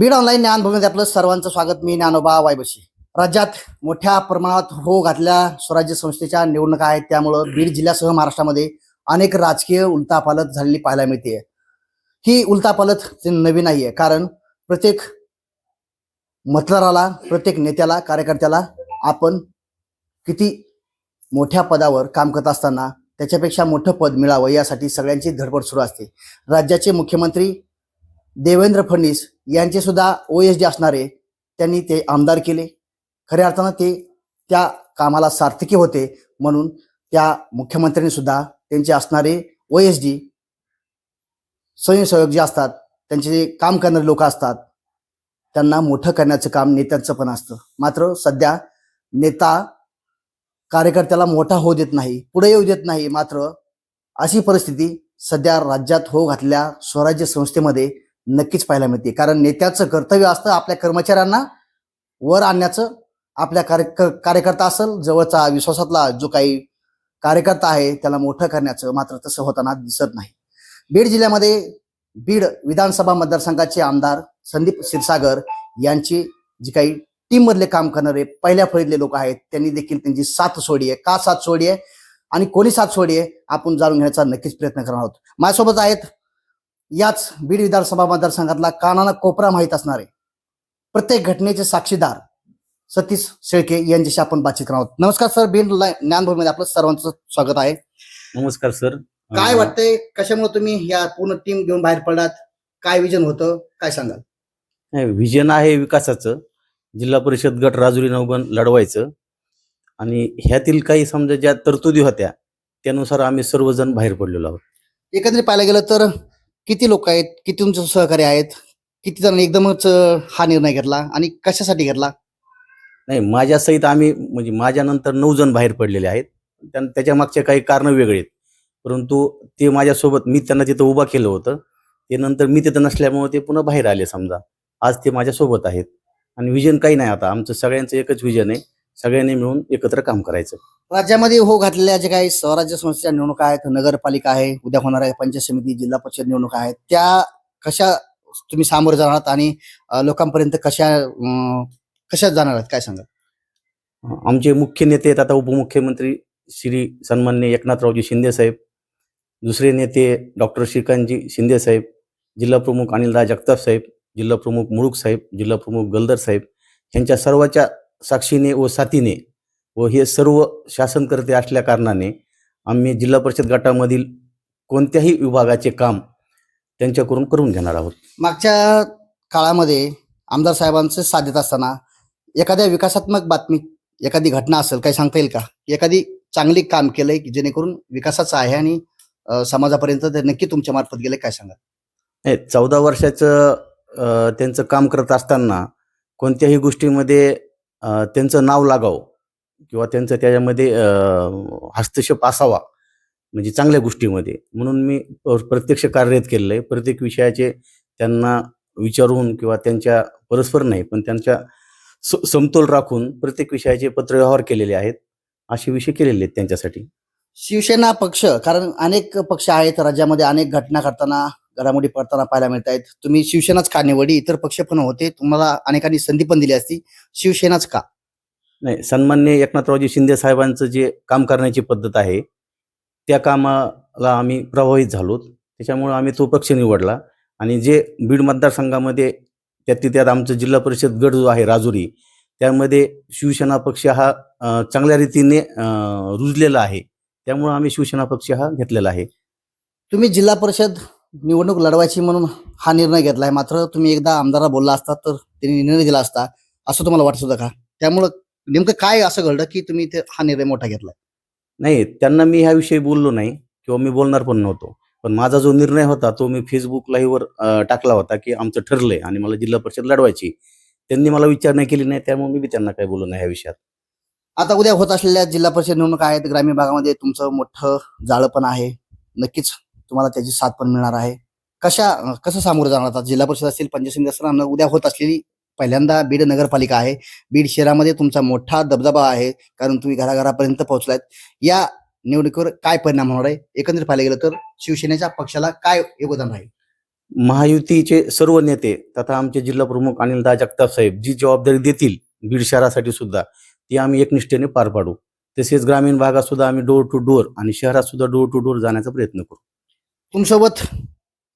Beed online ज्ञानभूमीमध्ये आपलं सर्वांचं स्वागत. मी ज्ञानोबा वायबशी. राज्यात मोठ्या प्रमाणात हो घातल्या स्वराज्य संस्थेच्या निवडणुका आहेत. त्यामुळं बीड जिल्ह्यासह महाराष्ट्रामध्ये अनेक राजकीय उलतापालत झालेली पाहायला मिळते ही उलतापालत ते नवीन आहे कारण प्रत्येक मतदाराला प्रत्येक नेत्याला कार्यकर्त्याला आपण किती मोठ्या पदावर काम करत असताना त्याच्यापेक्षा मोठं पद मिळावं यासाठी सगळ्यांची धडपड सुरू असते. राज्याचे मुख्यमंत्री देवेंद्र फडणवीस यांचे सुद्धा ओ एस डी असणारे त्यांनी ते आमदार केले. खऱ्या अर्थानं ते त्या कामाला सार्थकी होते म्हणून त्या मुख्यमंत्र्यांनी सुद्धा त्यांचे असणारे ओ एस डी स्वयंसेवक जे असतात त्यांचे जे काम करणारे लोक असतात त्यांना मोठं करण्याचं काम नेत्यांचं पण असतं. मात्र सध्या नेता कार्यकर्त्याला मोठा होऊ देत नाही पुढे येऊ देत नाही. मात्र अशी परिस्थिती सध्या राज्यात हो घातल्या स्वराज्य संस्थेमध्ये नक्कीच पाहायला मिळते. कारण नेत्याचं कर्तव्य असतं आपल्या कर्मचाऱ्यांना वर आणण्याचं. आपल्या कार्य कार्यकर्ता असेल जवळचा विश्वासातला जो काही कार्यकर्ता आहे त्याला मोठं करण्याचं मात्र तसं होताना दिसत नाही. बीड जिल्ह्यामध्ये बीड विधानसभा मतदारसंघाचे आमदार संदीप क्षीरसागर यांची जी काही टीम मधले काम करणारे पहिल्या फळीतले लोक आहेत त्यांनी देखील त्यांची साथ सोडी आहे. का साथ सोडी आहे? आणि कोणी साथ सोडी आहे? आपण जाणून घेण्याचा नक्कीच प्रयत्न करणार आहोत. माझ्यासोबत आहेत याच बीड विधानसभा मतदारसंघातला कानाला कोपरा माहीत असणारे प्रत्येक घटनेचे साक्षीदार सतीश शेळके यांच्याशी आपण बातचीत करणार आहोत. नमस्कार सर बीड ज्ञानभूमीमध्ये आपलं सर्वांचं स्वागत आहे. नमस्कार सर. काय वाटतंय कशामुळे तुम्ही या पूर्ण टीम घेऊन बाहेर पडलात? काय विजन होतं? काय सांगाल? नाही, व्हिजन आहे विकासाचं. जिल्हा परिषद गट राजुरी नवगण लढवायचं. आणि ह्यातील काही समजा ज्या तरतुदी होत्या त्यानुसार आम्ही सर्वजण बाहेर पडलेलो आहोत. एकंदरीत पाहायला गेलं तर किती लोक आहेत? किती तुमचे सहकारी आहेत? किती जणांनी एकदमच हा निर्णय घेतला आणि कशासाठी घेतला? नाही माझ्यासहित आम्ही म्हणजे माझ्यानंतर नऊ जण बाहेर पडलेले आहेत. त्यां- त्याच्या मागचे काही कारणं वेगळे आहेत. परंतु ते माझ्यासोबत मी त्यांना तिथं उभा केलं होतं. ते नंतर मी तिथं नसल्यामुळे ते पुन्हा बाहेर आले समजा. आज ते माझ्यासोबत आहेत. आणि विजन काही नाही आता. आमचं सगळ्यांचं एकच विजन आहे. सगळ्यांनी मिळून एकत्र काम करायचं. राज्यामध्ये हो घातलेल्या जे काही स्वराज्य संस्थेच्या निवडणुका आहेत नगरपालिका आहे उद्या होणार आहे पंचायत समिती जिल्हा परिषद निवडणुका आहेत त्या कशा तुम्ही सामोरे जाणार आहात आणि लोकांपर्यंत कशा कशा जाणार आहात? काय सांगा आमचे मुख्य नेते आहेत आता उपमुख्यमंत्री श्री सन्मान्य एकनाथरावजी शिंदे साहेब. दुसरे नेते डॉक्टर श्रीकांतजी शिंदे साहेब जिल्हा प्रमुख अनिलदा जगताप साहेब जिल्हा प्रमुख मुळूक साहेब जिल्हा प्रमुख गलदर साहेब. यांच्या सर्वाच्या साक्षीने व साथीने व हे सर्व शासनकर्ते असल्या कारणाने आम्ही जिल्हा परिषद गटामधील कोणत्याही विभागाचे काम त्यांच्याकडून करून घेणार आहोत. मागच्या काळामध्ये आमदार साहेबांचे साथ देत असताना एखाद्या विकासात्मक बातमी एखादी घटना असेल काही सांगता येईल का? एखादी चांगली काम केलंय की जेणेकरून विकासाचं आहे आणि समाजापर्यंत ते नक्की तुमच्या मार्फत गेले काय सांगा नाही चौदा वर्षाचं त्यांचं काम करत असताना कोणत्याही गोष्टीमध्ये त्यांचं नाव लागावं किंवा त्यांचं त्याच्यामध्ये हस्तक्षेप असावा म्हणजे चांगल्या गोष्टीमध्ये. म्हणून मी प्रत्यक्ष कार्यरत केलेलं आहे. प्रत्येक विषयाचे त्यांना विचारून किंवा त्यांच्या परस्पर नाही पण त्यांच्या स- समतोल राखून प्रत्येक विषयाचे पत्रव्यवहार केलेले आहेत. असे विषय केलेले आहेत त्यांच्यासाठी. शिवसेना पक्ष कारण अनेक पक्ष आहेत राज्यामध्ये अनेक घटना घडताना घडामोडी पडताना पाहायला मिळत आहेत तुम्ही शिवसेनाच का निवडली? इतर पक्ष पण होते. तुम्हाला अनेकांनी संधी पण दिली असती. शिवसेनाच का? नाही सन्मान्य एकनाथरावजी शिंदे साहेबांचं जे काम करण्याची पद्धत आहे त्या कामाला आम्ही प्रभावित झालो. त्याच्यामुळं आम्ही तो पक्ष निवडला. आणि जे बीड मतदारसंघामध्ये त्यात त्यात आमचं जिल्हा परिषद गट जो आहे राजुरी त्यामध्ये शिवसेना पक्ष हा चांगल्या रीतीने रुजलेला आहे. त्यामुळं आम्ही शिवसेना पक्ष हा घेतलेला आहे. तुम्ही जिल्हा परिषद निवडणूक लढवायची म्हणून हा निर्णय घेतलाय. मात्र तुम्ही एकदा आमदाराला बोलला असता तर त्यांनी निर्णय दिला असता असं तुम्हाला वाटत होतं का? त्यामुळं नेमकं काय असं घडलं की तुम्ही इथे हा निर्णय मोठा घेतलाय? नाही त्यांना मी ह्याविषयी बोललो नाही किंवा मी बोलणार पण नव्हतो. पण माझा जो निर्णय होता तो मी फेसबुक लाईव्हवर टाकला होता की आमचं ठरलंय आणि मला जिल्हा परिषद लढवायची. त्यांनी मला विचारणा केली नाही त्यामुळे मी बी त्यांना काही बोललो नाही ह्या विषयात. आता उद्या होत असलेल्या जिल्हा परिषद निवडणुका आहेत. ग्रामीण भागामध्ये तुमचं मोठं जाळं पण आहे. नक्कीच तुम्हाला त्याची साथ पण मिळणार आहे. कशा कसं सामोरं जाणार आता? जिल्हा परिषद असतील पंचायत समिती असतील उद्या होत असलेली पहिल्यांदा बीड नगरपालिका आहे. बीड शहरामध्ये तुमचा मोठा दबदबा आहे कारण तुम्ही घराघरापर्यंत पोहोचलायत. या निवडणुकीवर काय परिणाम होणार आहे? एकंदरीत पाहिलं गेलं तर शिवसेनेच्या पक्षाला काय योगदान राहील? महायुतीचे सर्व नेते तथा आमचे जिल्हा प्रमुख अनिलदा जगताप साहेब जी जबाबदारी देतील बीड शहरासाठी सुद्धा ती आम्ही एकनिष्ठेने पार पाडू. तसेच ग्रामीण भागात सुद्धा आम्ही डोर टू डोर आणि शहरात सुद्धा डोर टू डोर जाण्याचा प्रयत्न करू. तुमसोबत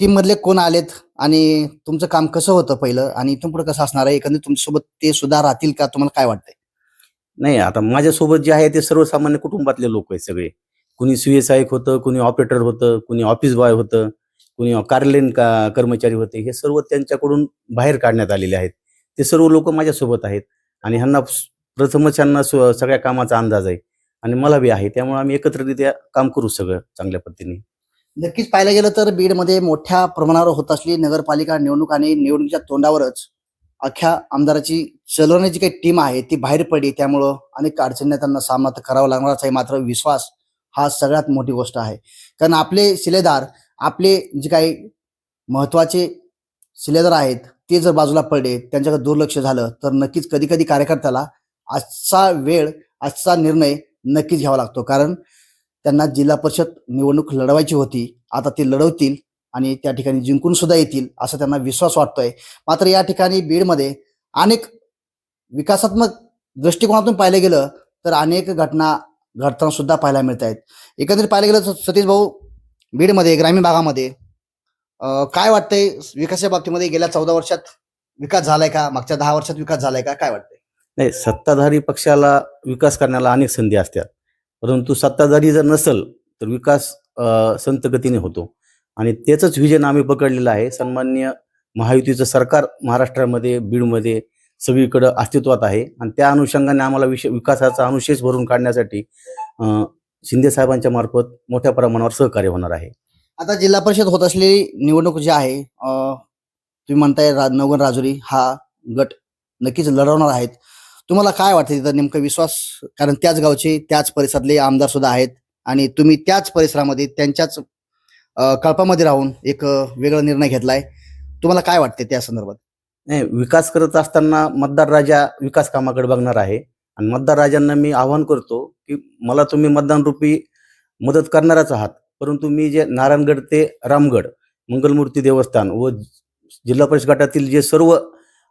टीममधले कोण आलेत आणि तुमचं काम कसं होतं पहिलं? आणि इथून पुढे कसं असणार आहे? एकंदरीत तुमच्यासोबत ते सुद्धा राहतील का? तुम्हाला काय वाटतंय? नाही आता माझ्यासोबत जे आहे ते सर्वसामान्य कुटुंबातले लोक आहेत सगळे. कुणी सुयसहायक होतं कुणी ऑपरेटर होतं कुणी ऑफिस बॉय होतं कुणी कार्यालयीन का कर्मचारी होते हे सर्व त्यांच्याकडून बाहेर काढण्यात आलेले आहेत. ते सर्व लोक माझ्यासोबत आहेत आणि ह्यांना प्रथमच ह्यांना सगळ्या कामाचा अंदाज आहे. आणि मला बी आहे त्यामुळे आम्ही एकत्ररित्या काम करू सगळं चांगल्या पद्धतीने. नक्कीच पाहायला गेलं तर बीडमध्ये मोठ्या प्रमाणावर होत असली नगरपालिका निवडणूक आणि निवडणुकीच्या तोंडावरच अख्ख्या आमदाराची चलवण्याची काही टीम आहे ती बाहेर पडली. त्यामुळं अनेक अडचणींना त्यांना सामना तर करावा लागणारच आहे मात्र विश्वास हा सगळ्यात मोठी गोष्ट आहे. कारण आपले शिलेदार आपले जे काही महत्त्वाचे शिलेदार आहेत ते जर बाजूला पडले त्यांच्याकडे दुर्लक्ष झालं तर नक्कीच कधी कधी कार्यकर्त्याला आजचा वेळ आजचा निर्णय नक्कीच घ्यावा लागतो. कारण त्यांना जिल्हा परिषद निवडणूक लढवायची होती. आता ते लढवतील आणि त्या ठिकाणी जिंकून सुद्धा येतील असा त्यांना विश्वास वाटतोय. मात्र या ठिकाणी बीडमध्ये अनेक विकासात्मक दृष्टिकोनातून पाहिलं गेलं तर अनेक घटना घडताना सुद्धा पाहायला मिळत आहेत एकंदरीत पाहिलं गेलं तर सतीश भाऊ बीडमध्ये ग्रामीण भागामध्ये काय वाटतंय विकासाच्या बाबतीमध्ये? गेल्या चौदा वर्षात विकास झालाय का? मागच्या दहा वर्षात विकास झालाय का? काय वाटतंय? नाही सत्ताधारी पक्षाला विकास करण्याला अनेक संधी असतात. परंतु सत्ताधारी जर नसल तर विकास अ, संत गतीने होतो. आणि त्याचंच व्हिजन आम्ही पकडलेलं आहे. सन्मान्य महायुतीचं सरकार महाराष्ट्रामध्ये बीडमध्ये सगळीकडं अस्तित्वात आहे. आणि त्या अनुषंगाने आम्हाला विषय विकासाचा अनुशेष भरून काढण्यासाठी शिंदे साहेबांच्या मार्फत मोठ्या प्रमाणावर सहकार्य होणार आहे. आता जिल्हा परिषद होत असलेली निवडणूक जी आहे तुम्ही म्हणताय रा, नवगण राजुरी हा गट नक्कीच लढवणार आहेत. तुम्हाला काय वाटतं तिथं नेमकं विश्वास? कारण त्याच गावचे त्याच परिसरातले आमदार सुद्धा आहेत आणि तुम्ही त्याच परिसरामध्ये त्यांच्याच कळपामध्ये राहून एक वेगळा निर्णय घेतलाय. तुम्हाला काय वाटते त्या संदर्भात? नाही विकास करत असताना मतदार राजा विकास कामाकडे बघणार आहे. आणि मतदार राजांना मी आवाहन करतो की मला तुम्ही मतदान रूपी मदत करणारच आहात. परंतु मी जे नारायणगड ते रामगड मंगलमूर्ती देवस्थान व जिल्हा परिषद गटातील जे सर्व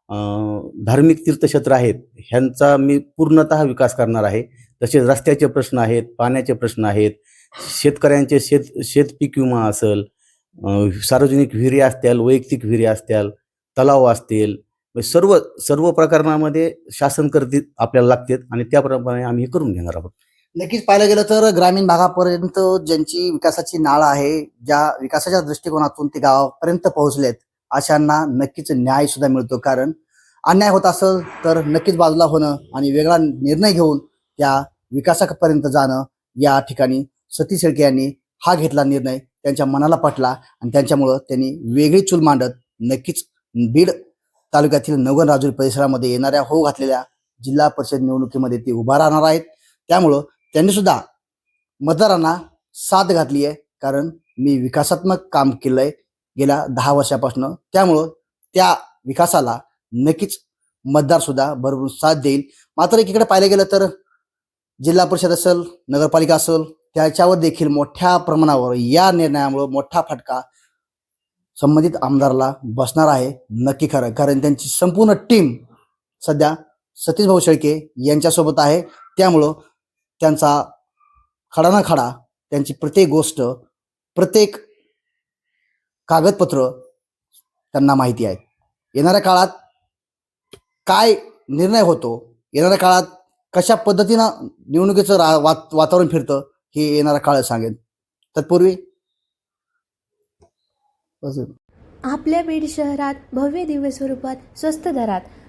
धार्मिक तीर्थक्षेत्र आहेत ह्यांचा मी पूर्णतः विकास करणार आहे. तसेच रस्त्याचे प्रश्न आहेत पाण्याचे प्रश्न आहेत शेतकऱ्यांचे शेत शेतपीक विमा असेल सार्वजनिक विहिरी असतील वैयक्तिक विहिरी असतील तलाव असतील सर्व सर्व प्रकरणामध्ये शासन करती आपल्याला लागतात आणि त्याप्रमाणे आम्ही हे करून घेणार आहोत. नक्कीच पाहायला गेलं तर ग्रामीण भागापर्यंत ज्यांची विकासाची नाळ आहे ज्या विकासाच्या दृष्टिकोनातून ते गावापर्यंत पोहोचलेत अशांना नक्कीच न्याय सुद्धा मिळतो. कारण अन्याय होत असेल तर नक्कीच बाजूला होणं आणि वेगळा निर्णय घेऊन त्या विकासापर्यंत जाणं या ठिकाणी सतीश शेळके यांनी हा घेतला निर्णय. त्यांच्या मनाला पटला आणि त्यांच्यामुळं त्यांनी वेगळी चूल मांडत नक्कीच बीड तालुक्यातील नवगण राजुरी परिसरामध्ये येणाऱ्या हो घातलेल्या जिल्हा परिषद निवडणुकीमध्ये ते उभा राहणार आहेत. त्यामुळं त्यांनी सुद्धा मतदारांना साथ घातली आहे. कारण मी विकासात्मक काम केलंय. गेल्या दहा वर्षापासून. त्यामुळं त्या विकासाला नक्कीच मतदार सुद्धा भरभरून साथ देईल. मात्र एकीकडे पाहिलं गेलं तर जिल्हा परिषद असेल नगरपालिका असेल त्याच्यावर देखील मोठ्या प्रमाणावर या निर्णयामुळं मोठा फटका संबंधित आमदाराला बसणार आहे. नक्की खरं. कारण त्यांची संपूर्ण टीम सध्या सतीश भाऊ शेळके यांच्यासोबत आहे. त्यामुळं त्यांचा खडा ना खडा त्यांची प्रत्येक गोष्ट प्रत्येक कागदपत्र त्यांना माहिती आहे येणाऱ्या काळात काय निर्णय होतो येणाऱ्या काळात कशा पद्धतीनं निवडणुकीचं रा वात वातावरण फिरतं हे येणारा काळ सांगेन. तत्पूर्वी आपल्या बीड शहरात भव्य दिव्य स्वरूपात स्वस्त दरात